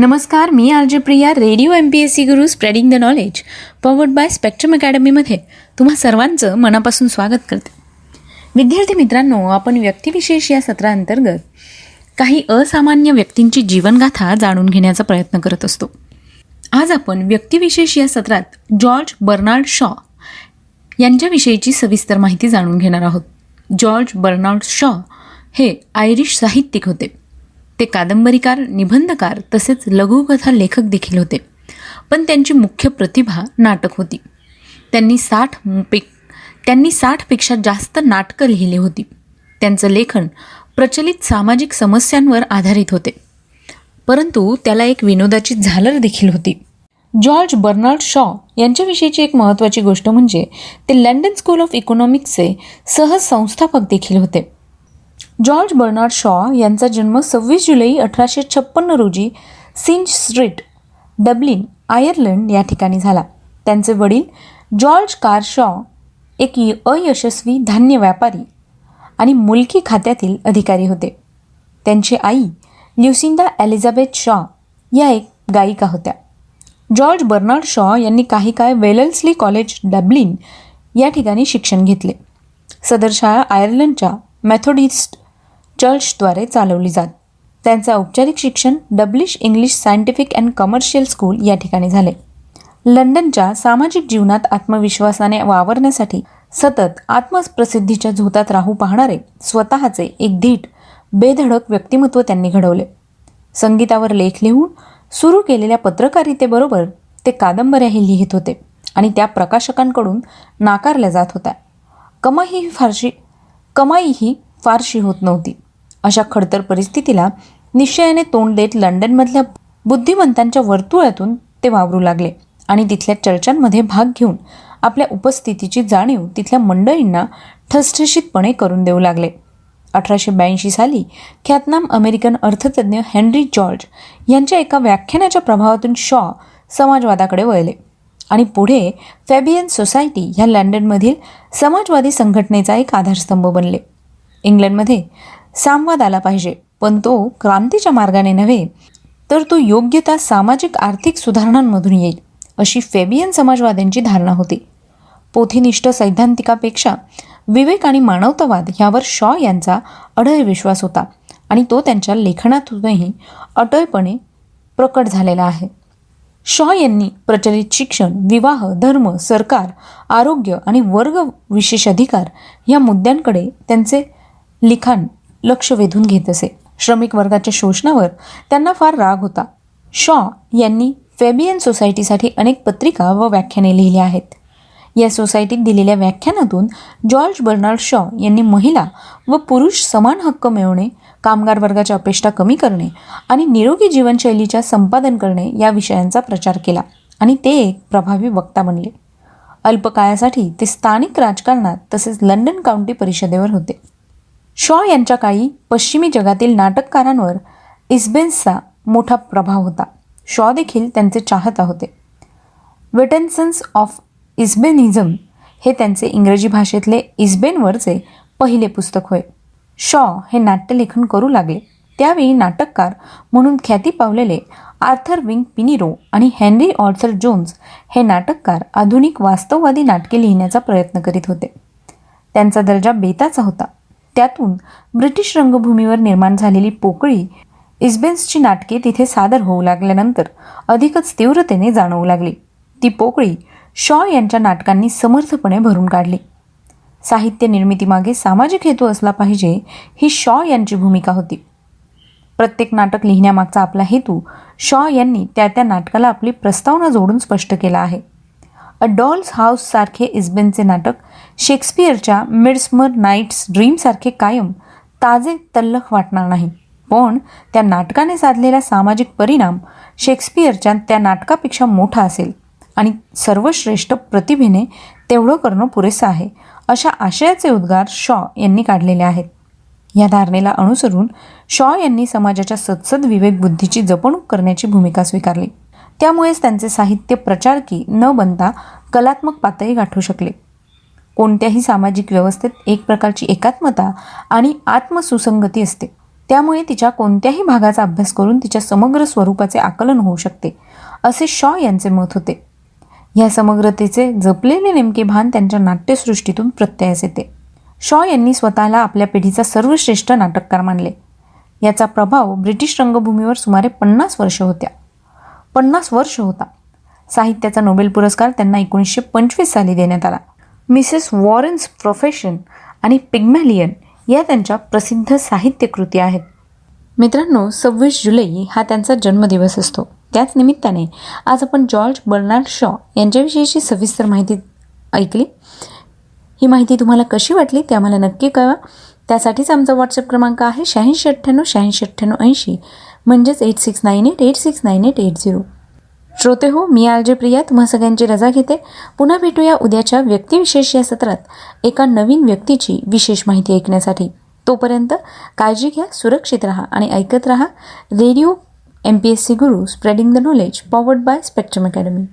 नमस्कार मी R J Priya radio M P S C Guru spreading the knowledge powered by spectrum अकॅडमीमध्ये तुम्हा सर्वांचं मनापासून स्वागत करते. विद्यार्थी मित्रांनो आपण व्यक्तिविशेष या सत्राअंतर्गत काही असामान्य व्यक्तींची जीवनगाथा जाणून घेण्याचा प्रयत्न करत असतो. आज आपण व्यक्तिविशेष या सत्रात जॉर्ज बर्नार्ड शॉ यांच्याविषयीची सविस्तर माहिती जाणून घेणार आहोत. जॉर्ज बर्नार्ड शॉ हे आयरिश साहित्यिक होते. ते कादंबरीकार निबंधकार तसेच लघुकथा लेखक देखील होते. पण त्यांची मुख्य प्रतिभा नाटक होती. त्यांनी साठ पे त्यांनी साठपेक्षा जास्त नाटकं लिहिली होती. त्यांचं लेखन प्रचलित सामाजिक समस्यांवर आधारित होते. परंतु त्याला एक विनोदाची झालर देखील होती. जॉर्ज बर्नार्ड शॉ यांच्याविषयीची एक महत्त्वाची गोष्ट म्हणजे ते लंडन स्कूल ऑफ इकॉनॉमिक्सचे सहज संस्थापक देखील होते. जॉर्ज बर्नार्ड शॉ यांचा जन्म सव्वीस जुलै अठराशे छप्पन्न रोजी सिंच स्ट्रीट डब्लिन आयर्लंड या ठिकाणी झाला. त्यांचे वडील जॉर्ज कार शॉ एक अयशस्वी धान्य व्यापारी आणि मुलकी खात्यातील अधिकारी होते. त्यांची आई ल्युसिंडा एलिझाबेथ शॉ या एक गायिका होत्या. जॉर्ज बर्नार्ड शॉ यांनी काही काळ वेलल्सली कॉलेज डब्लिन या ठिकाणी शिक्षण घेतले. सदर शाळा आयर्लंडच्या मॅथोडिस्ट चर्चद्वारे चालवली जात. त्यांचे औपचारिक शिक्षण डब्लिश English scientific and commercial school या ठिकाणी झाले. लंडनच्या सामाजिक जीवनात आत्मविश्वासाने वावरण्यासाठी सतत आत्मप्रसिद्धीच्या झोतात राहू पाहणारे स्वतःचे एक धीट बेधडक व्यक्तिमत्व त्यांनी घडवले. संगीतावर लेख लिहून सुरू केलेल्या पत्रकारितेबरोबर ते कादंबऱ्याही लिहित होते आणि त्या प्रकाशकांकडून नाकारल्या जात होत्या. कमाई ही फारशी कमाई ही फारशी होत नव्हती. अशा खडतर परिस्थितीला निश्चयाने तोंड देत लंडनमधल्या बुद्धिमंतांच्या वर्तुळातून ते वावरू लागले आणि तिथल्या चर्चांमध्ये भाग घेऊन आपल्या उपस्थितीची जाणीव तिथल्या मंडळींना ठसठशीतपणे करून देऊ लागले. अठराशे ब्याऐंशी साली ख्यातनाम अमेरिकन अर्थतज्ज्ञ हेनरी जॉर्ज यांच्या एका व्याख्यानाच्या प्रभावातून शॉ समाजवादाकडे वळले. आणि पुढे फॅबियन सोसायटी ह्या लंडनमधील समाजवादी संघटनेचा एक आधारस्तंभ बनले. इंग्लंडमध्ये सामवाद आला पाहिजे पण तो क्रांतीच्या मार्गाने नव्हे तर तो योग्यता सामाजिक आर्थिक सुधारणांमधून येईल अशी फेबियन समाजवाद्यांची धारणा होती. पोथीनिष्ठ सैद्धांतिकापेक्षा विवेक आणि मानवतावाद ह्यावर शॉ यांचा अढळ विश्वास होता आणि तो त्यांच्या लेखनातूनही अटळपणे प्रकट झालेला आहे. शॉ यांनी प्रचलित शिक्षण विवाह धर्म सरकार आरोग्य आणि वर्ग विशेष अधिकार या मुद्द्यांकडे त्यांचे लिखाण लक्ष वेधून घेत असे. श्रमिक वर्गाच्या शोषणावर त्यांना फार राग होता. शॉ यांनी फेबियन सोसायटीसाठी अनेक पत्रिका व व्याख्याने लिहिली आहेत. या सोसायटीत दिलेल्या व्याख्यानातून जॉर्ज बर्नार्ड शॉ यांनी महिला व पुरुष समान हक्क मिळवणे कामगार वर्गाच्या अपेक्षा कमी करणे आणि निरोगी जीवनशैलीच्या संपादन करणे या विषयांचा प्रचार केला आणि ते एक प्रभावी वक्ता बनले. अल्पकाळासाठी ते स्थानिक राजकारणात तसेच लंडन काउंटी परिषदेवर होते. शॉ यांच्या काळी पश्चिमी जगातील नाटककारांवर इस्बेन्सचा मोठा प्रभाव होता. शॉ देखील त्यांचे चाहता होते. वेटन्सन्स ऑफ इस्बेनिझम हे त्यांचे इंग्रजी भाषेतले इस्बेनवरचे पहिले पुस्तक होय. शॉ हे नाट्यलेखन करू लागले. त्यावेळी नाटककार म्हणून ख्याती पावलेले आर्थर विंग पिनिरो आणि हेनरी ऑर्थर जोन्स हे नाटककार आधुनिक वास्तववादी नाटके लिहिण्याचा प्रयत्न करीत होते. त्यांचा दर्जा बेताचा होता. त्यातून ब्रिटिश रंगभूमीवर निर्माण झालेली पोकळी इस्बेन्सची नाटके तिथे सादर होऊ लागल्यानंतर अधिकच तीव्रतेने जाणवू लागली. ती पोकळी शॉ यांच्या नाटकांनी समर्थपणे भरून काढली. साहित्य निर्मितीमागे सामाजिक हेतू असला पाहिजे ही शॉ यांची भूमिका होती. प्रत्येक नाटक लिहिण्यामागचा आपला हेतू शॉ यांनी त्या त्या नाटकाला आपली प्रस्तावना जोडून स्पष्ट केला आहे. अ डॉल्स हाऊस सारखे इस्बेनचे नाटक शेक्सपियरच्या मिड्समर नाईट्स ड्रीमसारखे कायम ताजे तल्लख वाटणार नाही. पण त्या नाटकाने साधलेला सामाजिक परिणाम शेक्सपियरच्या त्या नाटकापेक्षा मोठा असेल आणि सर्वश्रेष्ठ प्रतिभेने तेवढं करणं पुरेसं आहे. अशा आशयाचे उद्गार शॉ यांनी काढलेले आहेत. या धारणेला अनुसरून शॉ यांनी समाजाच्या सत्सद विवेक बुद्धीची जपणूक करण्याची भूमिका स्वीकारली. त्यामुळेच त्यांचे साहित्य प्रचारकी न बनता कलात्मक पातळी गाठू शकले. कोणत्याही सामाजिक व्यवस्थेत एक प्रकारची एकात्मता आणि आत्मसुसंगती असते. त्यामुळे तिच्या कोणत्याही भागाचा अभ्यास करून तिच्या समग्र स्वरूपाचे आकलन होऊ शकते असे शॉ यांचे मत होते. या समग्रतेचे जपलेले नेमके भान त्यांच्या नाट्यसृष्टीतून प्रत्ययास येते. शॉ यांनी स्वतःला आपल्या पिढीचा सर्वश्रेष्ठ नाटककार मानले. याचा प्रभाव ब्रिटिश रंगभूमीवर सुमारे पन्नास वर्ष होत्या. पन्नास वर्ष होता. साहित्याचा नोबेल पुरस्कार त्यांना एकोणीसशे पंचवीस साली देण्यात आला. मिसेस वॉरन्स प्रोफेशन आणि पिग्मॅलियन या त्यांच्या प्रसिद्ध साहित्यकृती आहेत. मित्रांनो सव्वीस जुलै हा त्यांचा जन्मदिवस असतो. त्याच निमित्ताने आज आपण जॉर्ज बर्नार्ड शॉ यांच्याविषयीची सविस्तर माहिती ऐकली. ही माहिती तुम्हाला कशी वाटली ते आम्हाला नक्की कळवा. त्यासाठीच आमचा व्हॉट्सअप क्रमांक आहे शहाऐंशी अठ्ठ्याण्णव शहाऐंशी अठ्ठ्याण्णव ऐंशी. म्हणजेच eight six nine eight eight six nine eight eight zero श्रोते हो मी आलजे प्रिया तुम्हा सगळ्यांची रजा घेते. पुन्हा भेटूया उद्याच्या व्यक्तिविशेष या सत्रात एका नवीन व्यक्तीची विशेष माहिती ऐकण्यासाठी. तोपर्यंत काळजी घ्या सुरक्षित राहा आणि ऐकत राहा. Radio MPSC Guru spreading the knowledge powered by Spectrum Academy.